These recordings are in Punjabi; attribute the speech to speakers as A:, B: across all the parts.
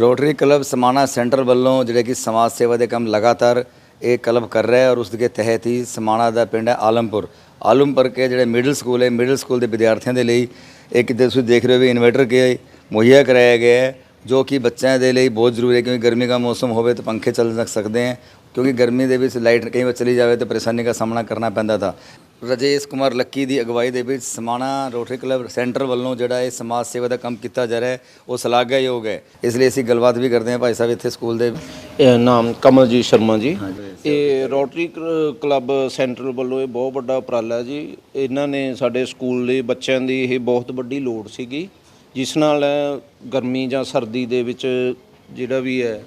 A: ਰੋਟਰੀ ਕਲੱਬ ਸਮਾਣਾ ਸੈਂਟਰ ਵੱਲੋਂ ਜਿਹੜੇ ਕਿ ਸਮਾਜ ਸੇਵਾ ਦੇ ਕੰਮ ਲਗਾਤਾਰ ਇਹ ਕਲੱਬ ਕਰ ਰਿਹਾ ਹੈ ਔਰ ਉਸ ਦੇ ਤਹਿਤ ਹੀ ਸਮਾਣਾ ਦਾ ਪਿੰਡ ਹੈ ਆਲਮਪੁਰ। ਆਲਮਪੁਰ ਕੇ ਜਿਹੜੇ ਮਿਡਲ ਸਕੂਲ ਹੈ ਮਿਡਲ ਸਕੂਲ ਦੇ ਵਿਦਿਆਰਥੀਆਂ ਦੇ ਲਈ ਇੱਕ ਤੇ ਤੁਸੀਂ ਦੇਖ ਰਹੇ ਹੋ ਵੀ ਇਨਵਰਟਰ ਕੇ ਮੁਹੱਈਆ ਕਰਾਇਆ ਗਿਆ ਹੈ, ਜੋ ਕਿ ਬੱਚਿਆਂ ਦੇ ਲਈ ਬਹੁਤ ਜ਼ਰੂਰੀ ਹੈ ਕਿਉਂਕਿ ਗਰਮੀ ਦਾ ਮੌਸਮ ਹੋਵੇ ਤਾਂ ਪੰਖੇ ਚੱਲ ਸਕ- ਸਕਦੇ ਹੈ, ਕਿਉਂਕਿ ਗਰਮੀ ਦੇ ਵਿੱਚ ਲਾਈਟ ਕਈ ਵਾਰ ਚਲੀ ਜਾਵੇ ਤਾਂ ਪਰੇਸ਼ਾਨੀ ਦਾ ਸਾਹਮਣਾ ਕਰਨਾ ਪੈਂਦਾ था ਰਜੇਸ਼ ਕੁਮਾਰ ਲੱਕੀ ਦੀ ਅਗਵਾਈ ਦੇ ਵਿੱਚ ਸਮਾਣਾ ਰੋਟਰੀ ਕਲੱਬ ਸੈਂਟਰ ਵੱਲੋਂ ਜਿਹੜਾ ਇਹ ਸਮਾਜ ਸੇਵਾ ਦਾ ਕੰਮ ਕੀਤਾ ਜਾ ਰਿਹਾ ਹੈ ਉਹ ਸ਼ਲਾਘਾਯੋਗ ਹੈ। ਇਸ ਲਈ ਅਸੀਂ ਗੱਲਬਾਤ ਵੀ ਕਰਦੇ ਹਾਂ ਭਾਈ ਸਾਹਿਬ ਇੱਥੇ ਸਕੂਲ ਦੇ
B: ਇਹ ਨਾਮ ਕਮਲਜੀਤ ਸ਼ਰਮਾ ਜੀ। ਇਹ ਰੋਟਰੀ ਕਲੱਬ ਸੈਂਟਰਲ ਵੱਲੋਂ ਇਹ ਬਹੁਤ ਵੱਡਾ ਉਪਰਾਲਾ ਜੀ। ਇਹਨਾਂ ਨੇ ਸਾਡੇ ਸਕੂਲ ਦੇ ਬੱਚਿਆਂ ਦੀ ਇਹ ਬਹੁਤ ਵੱਡੀ ਲੋੜ ਸੀਗੀ ਜਿਸ ਨਾਲ ਗਰਮੀ ਜਾਂ ਸਰਦੀ ਦੇ ਵਿੱਚ ਜਿਹੜਾ ਵੀ ਹੈ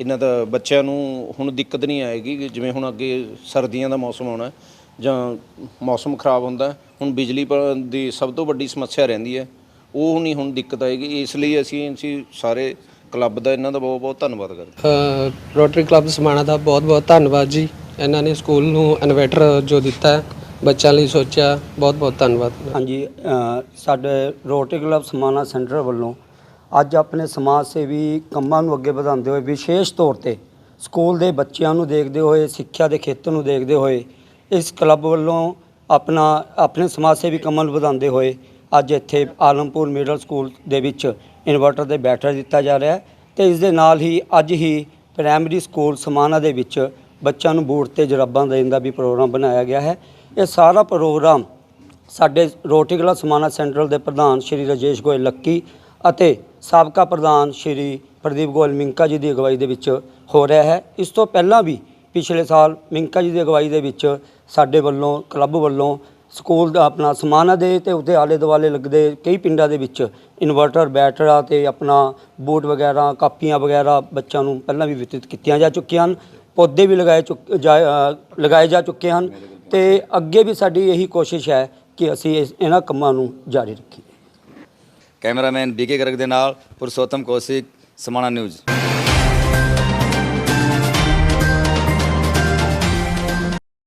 B: ਇਹਨਾਂ ਦਾ ਬੱਚਿਆਂ ਨੂੰ ਹੁਣ ਦਿੱਕਤ ਨਹੀਂ ਆਏਗੀ ਜਿਵੇਂ ਹੁਣ ਅੱਗੇ ਸਰਦੀਆਂ ਦਾ ਮੌਸਮ ਆਉਣਾ ਜਾਂ ਮੌਸਮ ਖਰਾਬ ਹੁੰਦਾ ਹੁਣ ਬਿਜਲੀ ਪ- ਦੀ ਸਭ ਤੋਂ ਵੱਡੀ ਸਮੱਸਿਆ ਰਹਿੰਦੀ ਹੈ। ਉਹ ਨਹੀਂ ਹੁਣ ਦਿੱਕਤ ਆਏਗੀ ਇਸ ਲਈ ਅਸੀਂ ਅਸੀਂ ਸਾਰੇ ਕਲੱਬ ਦਾ ਇਹਨਾਂ ਦਾ ਬਹੁਤ ਬਹੁਤ ਧੰਨਵਾਦ ਕਰਦੇ ਹਾਂ।
C: ਰੋਟਰੀ ਕਲੱਬ ਸਮਾਣਾ ਦਾ ਬਹੁਤ ਬਹੁਤ ਧੰਨਵਾਦ ਜੀ। ਇਹਨਾਂ ਨੇ ਸਕੂਲ ਨੂੰ ਇਨਵੇਟਰ ਜੋ ਦਿੱਤਾ ਹੈ ਬੱਚਿਆਂ ਲਈ ਸੋਚਿਆ ਬਹੁਤ ਬਹੁਤ ਧੰਨਵਾਦ।
D: ਹਾਂਜੀ ਸਾਡੇ ਰੋਟਰੀ ਕਲੱਬ ਸਮਾਣਾ ਸੈਂਟਰ ਵੱਲੋਂ ਅੱਜ ਆਪਣੇ ਸਮਾਜ ਸੇਵੀ ਕੰਮਾਂ ਨੂੰ ਅੱਗੇ ਵਧਾਉਂਦੇ ਹੋਏ ਵਿਸ਼ੇਸ਼ ਤੌਰ ਤੇ ਸਕੂਲ ਦੇ ਬੱਚਿਆਂ ਨੂੰ ਦੇਖਦੇ ਹੋਏ ਸਿੱਖਿਆ ਦੇ ਖੇਤਰ ਨੂੰ ਦੇਖਦੇ ਹੋਏ ਇਸ ਕਲੱਬ ਵੱਲੋਂ ਆਪਣਾ, ਆਪਣੇ ਸਮਾਜ ਸੇਵੀ ਕੰਮਾਂ ਨੂੰ ਵਧਾਉਂਦੇ ਹੋਏ ਅੱਜ ਇੱਥੇ ਆਲਮਪੁਰ ਮਿਡਲ ਸਕੂਲ ਦੇ ਵਿੱਚ ਇਨਵਰਟਰ ਦੇ ਬੈਟਰ ਦਿੱਤਾ ਜਾ ਰਿਹਾ ਹੈ ਤੇ ਇਸ ਦੇ ਨਾਲ ਹੀ ਅੱਜ ਹੀ ਪ੍ਰਾਇਮਰੀ ਸਕੂਲ ਸਮਾਨਾ ਦੇ ਵਿੱਚ ਬੱਚਿਆਂ ਨੂੰ ਬੂਟ ਤੇ ਜਰਾਬਾਂ ਦੇਣ ਦਾ ਵੀ ਪ੍ਰੋਗਰਾਮ ਬਣਾਇਆ ਗਿਆ ਹੈ। ਇਹ ਸਾਰਾ ਪ੍ਰੋਗਰਾਮ ਸਾਡੇ ਰੋਟੀਕਲਾ ਸਮਾਨਾ ਸਮਾਣਾ ਸੈਂਟਰਲ ਦੇ ਪ੍ਰਧਾਨ ਸ਼੍ਰੀ ਰਾਜੇਸ਼ ਗੋਇਲ ਲੱਕੀ ਅਤੇ ਸਾਬਕਾ ਪ੍ਰਧਾਨ ਸ਼੍ਰੀ ਪ੍ਰਦੀਪ ਗੋਇਲ ਮਿੰਕਾ ਜੀ ਦੀ ਅਗਵਾਈ ਦੇ ਵਿੱਚ ਹੋ ਰਿਹਾ ਹੈ। ਇਸ ਤੋਂ ਪਹਿਲਾਂ ਵੀ ਪਿਛਲੇ ਸਾਲ ਮਿੰਕਾ ਜੀ ਦੀ ਅਗਵਾਈ ਦੇ ਵਿੱਚ ਸਾਡੇ ਵੱਲੋਂ ਕਲੱਬ ਵੱਲੋਂ ਸਕੂਲ ਦਾ ਆਪਣਾ ਸਮਾਣਾ ਦੇ ਤੇ ਉਹਦੇ ਆਲੇ ਦੁਆਲੇ ਲੱਗਦੇ ਕਈ ਪਿੰਡਾਂ ਦੇ ਵਿੱਚ ਇਨਵਰਟਰ ਬੈਟਰਾ ਤੇ ਆਪਣਾ ਬੂਟ ਵਗੈਰਾ ਕਾਪੀਆਂ ਵਗੈਰਾ ਬੱਚਿਆਂ ਨੂੰ ਪਹਿਲਾਂ ਵੀ ਵਿਤਰਿਤ ਕੀਤੀਆਂ ਜਾ ਚੁੱਕੀਆਂ ਹਨ ਪੌਦੇ ਵੀ ਲਗਾਏ ਚੁੱਕ ਜਾ- ਅ, ਲਗਾਏ ਜਾ ਚੁੱਕੇ ਹਨ ਤੇ ਅੱਗੇ ਵੀ ਸਾਡੀ ਇਹੀ ਕੋਸ਼ਿਸ਼ ਹੈ ਕਿ ਅਸੀਂ ਇਸ- ਇਹਨਾਂ ਕੰਮਾਂ ਨੂੰ ਜਾਰੀ ਰੱਖੀਏ।
A: ਕੈਮਰਾਮੈਨ ਬੀਕੇ ਗਰਗ ਦੇ ਨਾਲ ਪੁਰਸ਼ੋਤਮ ਕੌਸ਼ਿਕ ਸਮਾਣਾ ਨਿਊਜ਼।